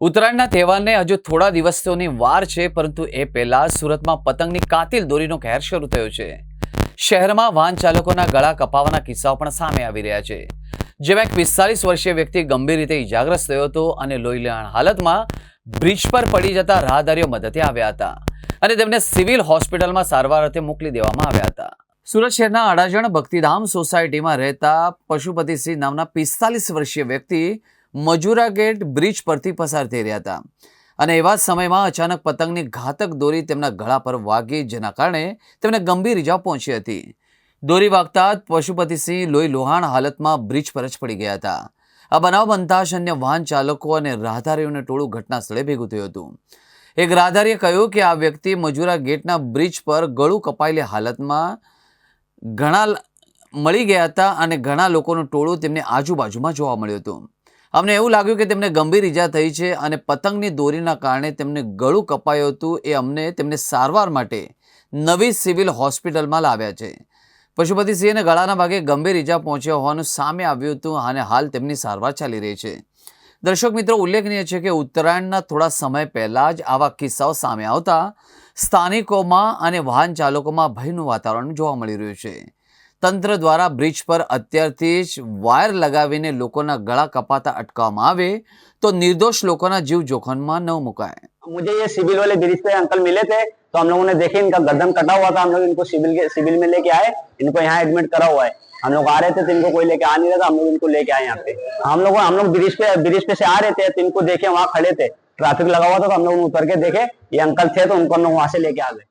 ઉત્તરાયણના તહેવારને હજુ થોડા દિવસોની વાર છે, પરંતુ એ પહેલા સુરતમાં પતંગની કાતિલ દોરીનો કહેર શરૂ થયો છે. શહેરમાં વાહન ચાલકોના ગળા કપાવાના કિસ્સાઓ પણ સામે આવી રહ્યા છે. જેમાં એક પિસ્તાલીસ વર્ષીય વ્યક્તિ ગંભીર રીતે ઇજાગ્રસ્ત થયો હતો અને લોહીલાણ હાલતમાં બ્રિજ પર પડી જતા રાહદારીઓ મદદે આવ્યા હતા અને તેમને સિવિલ હોસ્પિટલમાં સારવાર અર્થે મોકલી દેવામાં આવ્યા હતા. સુરત શહેરના અડાજણ ભક્તિધામ સોસાયટીમાં રહેતા પશુપતિસિંહ નામના પિસ્તાલીસ વર્ષીય વ્યક્તિ મજુરા ગેટ બ્રિજ પરથી પસાર થઈ રહ્યા હતા. અને એવા સમયમાં અચાનક પતંગની ઘાતક દોરી તેમના ગળા પર વાગી જેના કારણે તેમને ગંભીર ઇજા પહોંચી હતી. દોરી વાગતા જ પશુપતિસિંહ લોહી લોહાણ હાલતમાં બ્રિજ પર જ પડી ગયા હતા. આ બનાવ બનતા જ અન્ય વાહન ચાલકો અને રાહદારીઓને ટોળું ઘટના સ્થળે ભેગું થયું હતું. એક રાહદારીએ કહ્યું કે આ વ્યક્તિ મજુરા ગેટના બ્રિજ પર ગળું કપાયેલી હાલતમાં ઘણા મળી ગયા હતા અને ઘણા લોકોનું ટોળું તેમની આજુબાજુમાં જોવા મળ્યું હતું. અમને એવું લાગ્યું કે તેમને ગંભીર ઈજા થઈ છે અને પતંગની દોરીના કારણે તેમને ગળું કપાયું હતું એ અમને તેમને સારવાર માટે નવી સિવિલ હોસ્પિટલમાં લાવ્યા છે. પશુપતિસિંહને ગળાના ભાગે ગંભીર ઈજા પહોંચ્યા હોવાનું સામે આવ્યું હતું અને હાલ તેમની સારવાર ચાલી રહી છે. દર્શક મિત્રો, ઉલ્લેખનીય છે કે ઉત્તરાયણના થોડા સમય પહેલાં જ આવા કિસ્સાઓ સામે આવતા સ્થાનિકોમાં અને વાહન ચાલકોમાં ભયનું વાતાવરણ જોવા મળી રહ્યું છે. તંત્ર દ્વારા બ્રિજ પર અત્યારથી જ વાયર લગાવીને લોકોના ગળા કપાતા અટકાવવામાં આવે તો નિર્દોષ લોકોના જીવ જોખમમાં ન મુકાય मुझे ये सिविल वाले ब्रिज पे अंकल मिले थे तो हम लोगों ने देखे इनका गर्दन कटा हुआ था हम लोग इनको सिविल के सिविल में लेके आए इनको यहाँ एडमिट करा हुआ है हम लोग आ रहे थे तो इनको कोई लेके आ नहीं रहा था हम लोग इनको लेके आए यहाँ पे हम लोग हम लोग ब्रिज पे ब्रिज पे से आ रहे थे तो इनको देखे वहाँ खड़े थे ट्रैफिक लगा हुआ था तो हम लोग उतर के देखे ये अंकल थे तो उनको हम लोग वहां से लेके आ गए